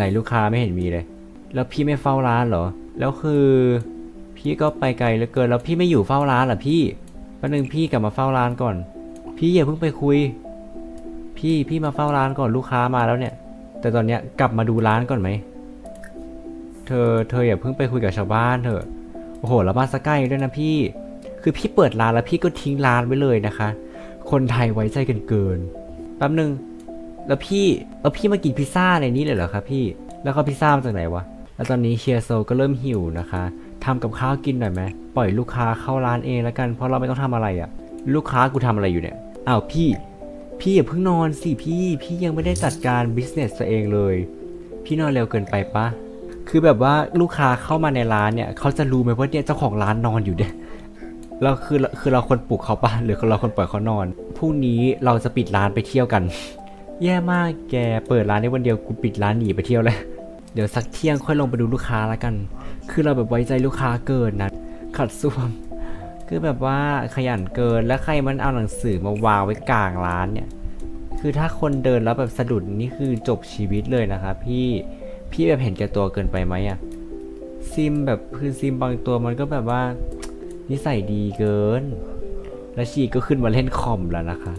ไหนลูกค้าไม่เห็นมีเลย แล้วพี่ไม่เฝ้าร้านเหรอ แล้วคือ พี่ก็ไปไกลเหลือเกิน แล้วพี่ไม่อยู่เฝ้าร้านเหรอพี่แป๊บนึงพี่กลับมาเฝ้าร้านก่อน พี่อย่าเพิ่งไปคุย พี่พี่มาเฝ้าร้านก่อนลูกค้ามาแล้วเนี่ย แต่ตอนเนี้ยกลับมาดูร้านก่อนไหม เธอเธออย่าเพิ่งไปคุยกับชาวบ้านเถอะ โอ้โหแล้วบ้านสกใกล้ด้วยนะพี่ คือพี่เปิดร้านแล้วพี่ก็ทิ้งร้านไว้เลยนะคะ คนไทยไว้ใจกันเกินแป๊บนึง แล้วพี่แล้วพี่มากินพิซซ่าในนี้เลยเหรอครับพี่ แล้วก็พิซซ่ามาจากไหนวะ แล้วตอนนี้เชียร์โซก็เริ่มหิวนะคะทำกับข้าวกินหน่อยไหมปล่อยลูกค้าเข้าร้านเองแล้วกัน เพราะเราไม่ต้องทำอะไรอะ่ะ ลูกค้ากูทำอะไรอยู่เนี่ย อ้าวพี่ พี่อย่าเพิ่งนอนสิพี่ พี่ยังไม่ได้จัดการบิสเนสตัวเองเลย พี่นอนเร็วเกินไปปะคือแบบว่าลูกค้าเข้ามาในร้านเนี่ย เขาจะรู้ไหมว่าเนี่ยเจ้าของร้านนอนอยู่เนี่ยเราคือคือเราควรปลุกเขาปะหรือเราควรปล่อยเขานอนพรุ่งนี้เราจะปิดร้านไปเที่ยวกัน แย่มากแกเปิดร้านในวันเดียวกูปิดร้านหนีไปเที่ยวเลยเดี๋ยวสักเที่ยงค่อยลงไปดูลูกค้าแล้วกัน คือเราแบบไว้ใจลูกค้าเกินนะขัดส้วม คือแบบว่าขยันเกินแล้วใครมันเอาหนังสือมาวางไว้กลางร้านเนี่ย คือถ้าคนเดินแล้วแบบสะดุดนี่คือจบชีวิตเลยนะครับพี่ พี่แบบเห็นแก่ตัวเกินไปไหมอะซิมแบบคือซิมบางตัวมันก็แบบว่านิสัยดีเกิน แล้วชีก็ขึ้นมาเล่นคอมแล้วนะคะ